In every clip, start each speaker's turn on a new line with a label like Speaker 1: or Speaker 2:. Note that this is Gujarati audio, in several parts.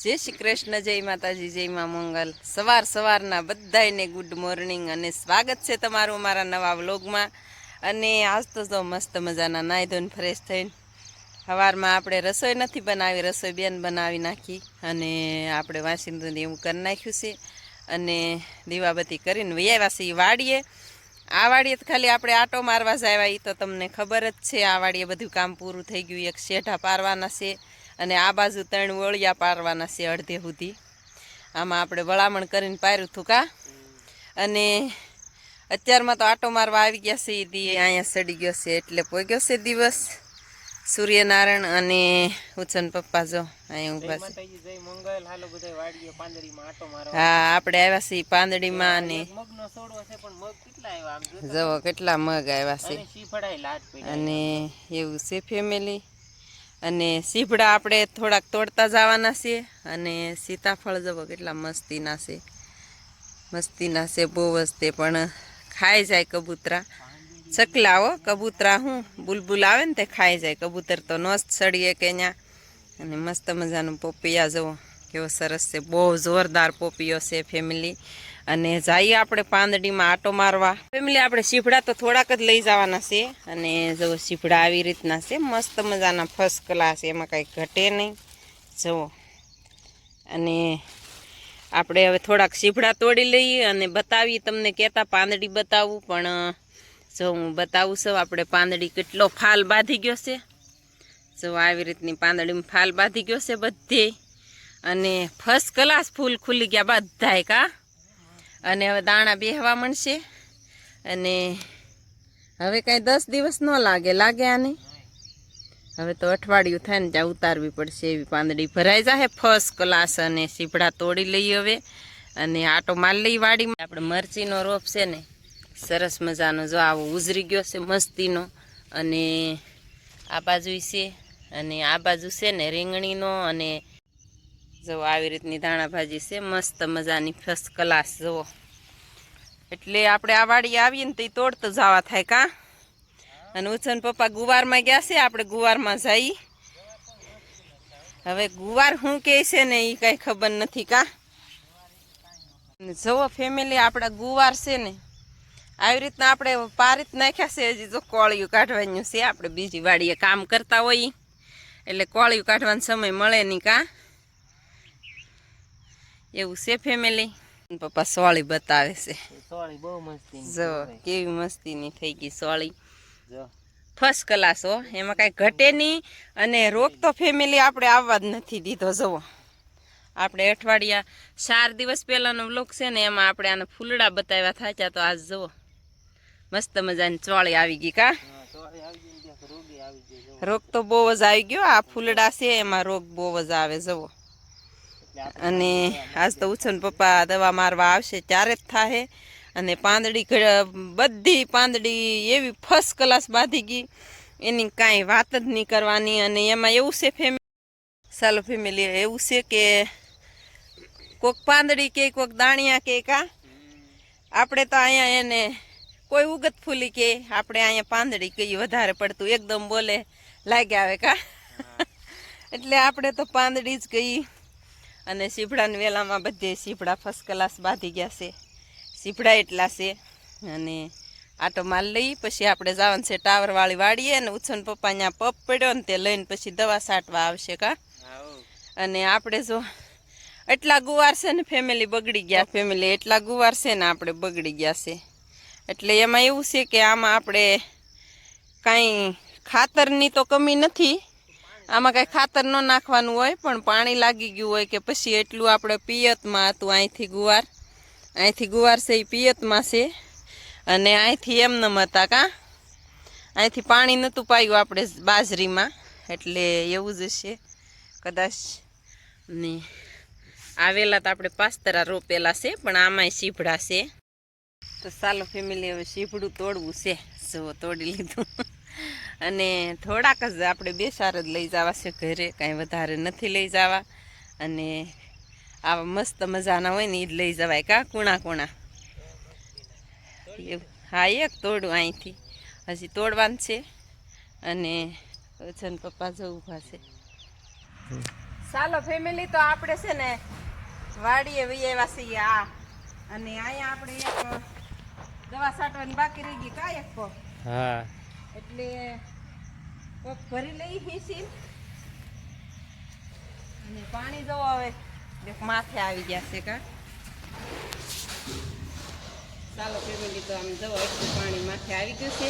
Speaker 1: જય શ્રી કૃષ્ણ, જય માતાજી, જય મા મંગલ. સવાર સવારના બધાયને ગુડ મોર્નિંગ અને સ્વાગત છે તમારું મારા નવા વ્લોગમાં. અને આજ તો જો મસ્ત મજાના નાહી ધોઈને ફ્રેશ થઈને સવારમાં આપણે રસોઈ નથી બનાવી, રસોઈ બેન બનાવી નાખી. અને આપણે વાંસીને એવું કરી નાખ્યું છે. અને દીવાબત્તી કરીને વૈયાવ્યા છે ઈ વાડીએ. આ વાડીએ તો ખાલી આપણે આટો મારવા જ આવ્યા એ તો તમને ખબર જ છે, આ વાડીએ બધું કામ પૂરું થઈ ગયું, એક શેઢા પારવાના છે. અને આ બાજુ ત્રણ વળિયા પારવાના છે અડધે સુધી. આમાં આપણે વળામણ કરીને પાર્યું હતું કા? અને અત્યારમાં તો આટો મારવા આવી ગયા છે એ અહીંયા સડી ગયો છે, એટલે પોગ્યો છે દિવસ. સૂર્યનારાયણ અને ઉછન પપ્પા જો અહીંયા ઊભા છે. હા, આપણે આવ્યા છીએ પાંદડીમાં અને
Speaker 2: મગ કેટલા
Speaker 1: મગ આવ્યા છે.
Speaker 2: અને
Speaker 1: એવું છે ફેમિલી અને સીભડા આપણે થોડાક તોડતા જવાના છીએ અને સીતાફળ જવો કેટલા મસ્તીના છે. મસ્તીના છે બહુ જ તે પણ ખાઈ જાય કબૂતરા. ચકલા હો, કબૂતરા હું? બુલબુલ આવે ને તે ખાઈ જાય. કબૂતર તો ન જ સડીએ કે ત્યાં અને મસ્ત મજાનું પોપિયા જવો કેવો સરસ છે. બહુ જોરદાર પોપિયો છે ફેમિલી અને જઈએ આપણે પાંદડીમાં આટો મારવા. ફેમિલી, આપણે સીભડા તો થોડાક જ લઈ જવાના છે. અને જો સીભડા આવી રીતના છે, મસ્ત મજાના ફર્સ્ટ ક્લાસ એમાં કાંઈ ઘટે નહીં. જુઓ અને આપણે હવે થોડાક સીભડા તોડી લઈએ અને બતાવી તમને કહેતા પાંદડી બતાવું, પણ જો હું બતાવું છું, આપણે પાંદડી કેટલો ફાલ બાંધી ગયો છે. જો આવી રીતની પાંદડીમાં ફાલ બાંધી ગયો છે બધે. અને ફર્સ્ટ ક્લાસ ફૂલ ખુલી ગયા બધાય કા. અને હવે દાણા બેહવા મળશે. અને હવે કાંઈ દસ દિવસ ન લાગે લાગે આને? હવે તો અઠવાડિયું થાય ને, ત્યાં ઉતારવી પડશે એવી પાંદડી. ભરાઈ જાય ફર્સ્ટ ક્લાસ અને સીભડા તોડી લઈએ હવે. અને આટો માલ લઈ વાડીમાં. આપણે મરચીનો રોપ છે ને, સરસ મજાનો. જો આવો ઉજરી ગયો છે મસ્તીનો. અને આ બાજુ છે, અને આ બાજુ છે ને રીંગણીનો અને જો આવી રીતની ધાણા ભાજી છે. મસ્ત મજાની ફર્સ્ટ ક્લાસ જુઓ. એટલે આપણે આ વાડી આવીએ ને તો એ તોડતો જવા થાય કા? અને ઉછન પપ્પા ગુવારમાં ગયા છે, આપણે ગુવારમાં જઈ. હવે ગુવાર શું કહે છે ને એ કાંઈ ખબર નથી કા? જુઓ ફેમિલી આપણા ગુવાર છે ને. આવી રીતના આપણે પારીત નાખ્યા છે, હજી જો કોળિયું કાઢવાનું છે. આપણે બીજી વાડીએ કામ કરતા હોઈએ એટલે કોળિયું કાઢવાનો સમય મળે નહીં કા? એવું છે ફેમિલી પપ્પા સોળી બતાવે છે.
Speaker 2: સોળી બહુ મસ્તી
Speaker 1: જો કેવી મસ્તીની થઈ ગઈ સોળી.
Speaker 2: જો.
Speaker 1: ફર્સ્ટ ક્લાસ હો એમાં કાંઈ ઘટે નહીં અને રોગ તો ફેમિલી આપણે આવવા જ નથી દીધો જવો આપણે અઠવાડિયા ચાર દિવસ પહેલાંનો વ્લોગ છે ને એમાં આપણે આને ફૂલડા બતાવ્યા થાચ્યા તો આજ જુઓ. મસ્ત મજાની ચોળી આવી ગઈ કા?
Speaker 2: રોગી આવી ગઈ
Speaker 1: રોગ તો બહુ જ આવી ગયો આ ફૂલડા છે એમાં રોગ બહુ જ આવે
Speaker 2: આપણે
Speaker 1: અને આજ તો ઉછન પપ્પા દવા મારવા આવશે ત્યારે જ થાહે. અને પાંદડી બધી પાંદડી એવી ફર્સ્ટ ક્લાસ બાંધી ગઈ. એની કાંઈ વાત જ નહીં કરવાની અને એમાં એવું છે ફેમિલી ચાલો ફેમિલી એવું છે કે કોક પાંદડી કે કોક દાણિયા કે કા. આપણે તો અહીંયા એને કોઈ ઉગત ફૂલી કે આપણે અહીંયા પાંદડી કહીએ વધારે પડતું એકદમ બોલે લાગ્યા આવે કા. એટલે આપણે તો પાંદડી જ કહીએ અને સીભડાની વેલામાં બધે સીપડા ફર્સ્ટ ક્લાસ બાંધી ગયા છે. સીપડા એટલા છે. અને આટો માલ લઈ પછી આપણે જવાનું છે ટાવરવાળી વાડીએ અને ઉછન પપ્પા ત્યાં પપ પડ્યો ને તે લઈને પછી દવા છાંટવા આવશે કા? અને આપણે જો એટલા ગુવાર છે ને ફેમિલી બગડી ગયા ફેમિલી એટલા ગુવાર છે ને આપણે બગડી ગયા છે. એટલે એમાં એવું છે કે આમાં આપણે કાંઈ ખાતરની તો કમી નથી આમાં કાંઈ ખાતર ન નાખવાનું હોય, પણ પાણી લાગી ગયું હોય કે પછી એટલું આપણે પિયતમાં હતું અહીંથી ગુવાર. અહીંથી ગુવાર છે એ પિયતમાં છે. અને અહીંથી એમનેમ હતા કાં. અહીંથી પાણી નહોતું પાયું આપણે બાજરીમાં. એટલે એવું જ છે કદાચ ને આવેલા તો આપણે પાસ્તરા રોપેલા છે, પણ આમાંય સીભડા છે. તો ચાલો ફેમિલી હવે સીભડું તોડવું છે. જો તોડી લીધું. અને થોડાક જ આપણે બે સાર જ લઈ જવા ઘરે, કાંઈ વધારે નથી લઈ જવા. અને આવા મસ્ત મજાના હોય ને એ જ લઈ જવાય કા, કુણા કુણા. હા, એક તોડું અહીંથી હજી તોડવાનું છે. અને છે પપ્પા જો ઊભા છે. ચાલો ફેમિલી તો આપણે છે ને વાડીએ વૈયા છીએ આ. અને અહીંયા આપણે એક દવા છાંટવાની બાકી રહી ગઈ કાંઈ એક
Speaker 2: હા.
Speaker 1: એટલે કોક ભરી લઈ હિસી અને પાણી જો આવે માથે આવી ગયા છે કા. ચાલો ફેમિલી તો આમ જવો એટલું પાણી માથે આવી ગયું છે.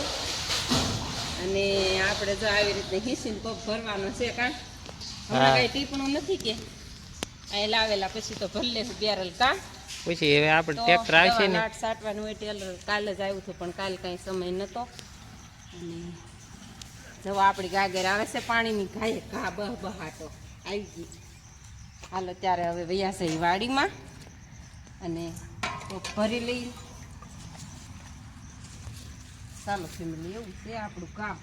Speaker 1: અને આપણે જો આવી રીતે હિસીને કોક ભરવાનો છે કા. હમણાં કઈ ટીપણું નથી કે. અહીં લાવેલા પછી તો ભરી લેશું બેરલ કા.
Speaker 2: પછી હવે આપણે ટ્રેક્ટર આવશે ને.
Speaker 1: સાટવાનું હોય ટેલર કાલે જ આવ્યું હતું પણ કાલે કાંઈ સમય નહોતો. અને જવા આપણી ગાગર આવે છે પાણીની ગાય ઘા બહ બહાટો. આવી ગઈ. હાલો ત્યારે હવે વૈયા છે ઈ વાડીમાં. અને ભરી લઈ. ચાલો ફેમિલી, એવું છે આપણું કામ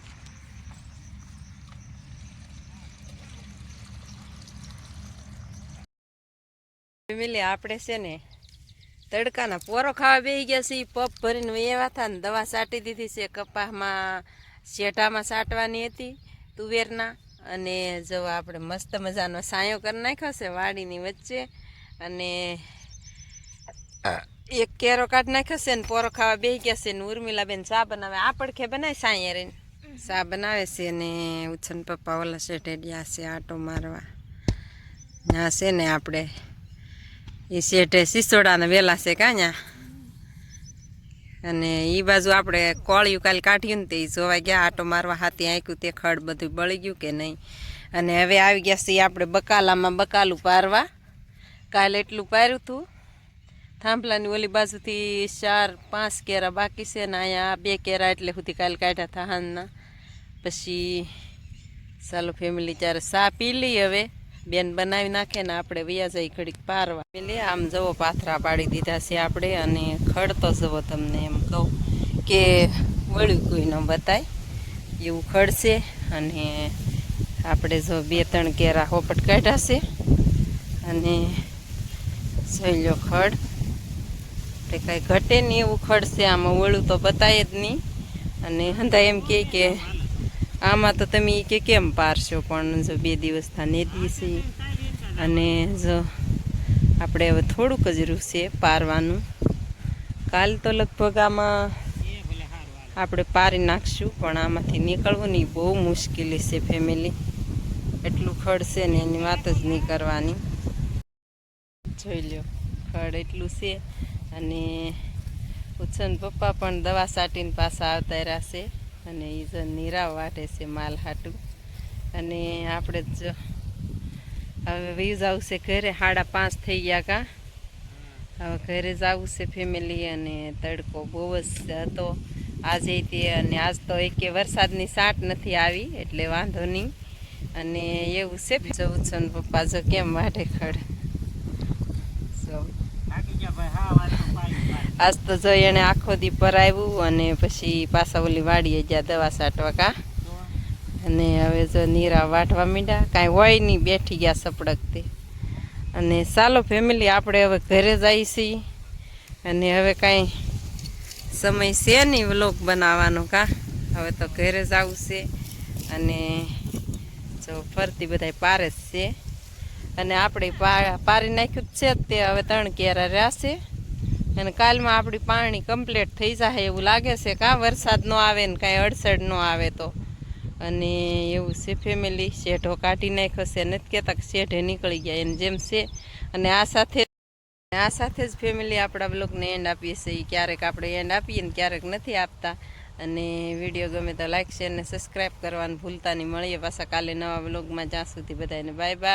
Speaker 1: ફેમિલી, આપણે છે ને તડકાના પોરો ખાવા બેસી ગયા છે. પપ ભરીને એવા હતા ને દવા છાંટી દીધી છે કપાસમાં શેઠામાં સાટવાની હતી તુવેરના. અને જો આપણે મસ્ત મજાનો સાયો કરી નાખ્યો છે વાડીની વચ્ચે. અને એક કેરો કાઢ નાખ્યો છે ને પોરો ખાવા બેસી ગયા છે ને ઉર્મિલાબેન ચા બનાવે. આ પડખે બનાવે સાંયે રહીને. ચા બનાવે છે ને ઉછન પપ્પા ઓલા શેઠેડિયા છે આટો મારવા. ના છે ને આપણે એ શેઠે સિસોડાને વેલા છે કાંયા. અને એ બાજુ આપણે કોળિયું કાલે કાઢ્યું ને તે જોવા ગયા, આટો મારવા હાથી આંક્યું તે ખડ બધું બળી ગયું કે નહીં. અને હવે આવી ગયા છીએ આપણે બકાલામાં બકાલું પારવા. કાલે એટલું પાર્યું હતું થાંભલાની ઓલી બાજુથી ચાર, પાંચ કેરા બાકી છે ને અહીંયા બે કેરા એટલે સુધી કાલે કાઢ્યા હતા હાનના પછી ચાલો ફેમિલી ત્યારે સા પી લઈ હવે. બેન બનાવી નાખે ને આપણે વૈયા જઈ ઘડીક પારવા. એટલે આમ જવો પાથરા પાડી દીધા છે આપણે અને ખડતો જવો તમને એમ કહું કે વળ્યું કોઈ ન બતાય. એવું ખડશે અને આપણે જો બે ત્રણ કેરા હોપટ કાઢ્યા છે અને જોઈ લો ખડ. એટલે કાંઈ ઘટે નહીં એવું ખડશે આમાં વળું તો બતાય જ નહીં. અને હંધા એમ કહે કે આમાં તો તમે કે કેમ પારશો પણ જો બે દિવસ થા નેદી છે અને જો આપણે હવે થોડુંક જ રૂસે પારવાનું. કાલ તો લગભગ આમાં આપણે પારી નાખશું, પણ આમાંથી નીકળવું નહીં. બહુ મુશ્કેલી છે ફેમિલી એટલું ખડશે ને એની વાત જ નહીં કરવાની. જોઈ લો ખડ એટલું છે. અને ઉછન પપ્પા પણ દવા સાટીને પાછા આવતા રહ્યા છે. અને એ જો નીરા વાટે છે માલ હાટું. અને આપણે જ હવે વીજ આવશે ઘરે, સાડા પાંચ થઈ ગયા કા. હવે ઘરે જવું છે ફેમિલી અને તડકો બહુ જ હતો. આજે તે અને આજ તો એકે વરસાદની સાટ નથી આવી, એટલે વાંધો નહીં. અને એવું છે જવું છે પપ્પા જો કેમ વાઢે ખડ. આજ તો જોઈ એણે આખો દી ભરાવ્યું અને પછી પાછા ઓલી વાડીએ જ્યાં દવા છાંટવા કા. અને હવે જો નીરા વાટવા માંડ્યા કાંઈ હોય નહીં, બેઠી ગયા સપડકતે અને ચાલો ફેમિલી આપણે હવે ઘરે જઈએ છીએ. અને હવે કાંઈ સમય છે નહીં વ્લોગ બનાવવાનો કા. હવે તો ઘરે જ આવું છે. અને જો ફરતી બધાય પારે જ છે. અને આપણે પારી નાખ્યું જ છે તે હવે ત્રણ કેરા રહ્યા છે. અને કાલમાં આપણી પાણી કમ્પ્લીટ થઈ જાય એવું લાગે છે કાં વરસાદ ન આવે ને કાંઈ અડસડ ન આવે તો. અને એવું છે ફેમિલી શેઢો કાઢી નાખ્યો છે. નથી કહેતા શેઢે નીકળી ગયા એને જેમ છે. અને આ સાથે આ સાથે જ ફેમિલી આપણા બ્લોગને એન્ડ આપીએ છીએ. ક્યારેક આપણે એન્ડ આપીએ ને ક્યારેક નથી આપતા. અને વીડિયો ગમે તો લાઈક શેર ને સબસ્ક્રાઈબ કરવાનું ભૂલતા નહીં. મળીએ પાછા કાલે નવા બ્લોગમાં જ્યાં સુધી બધાને બાય બાય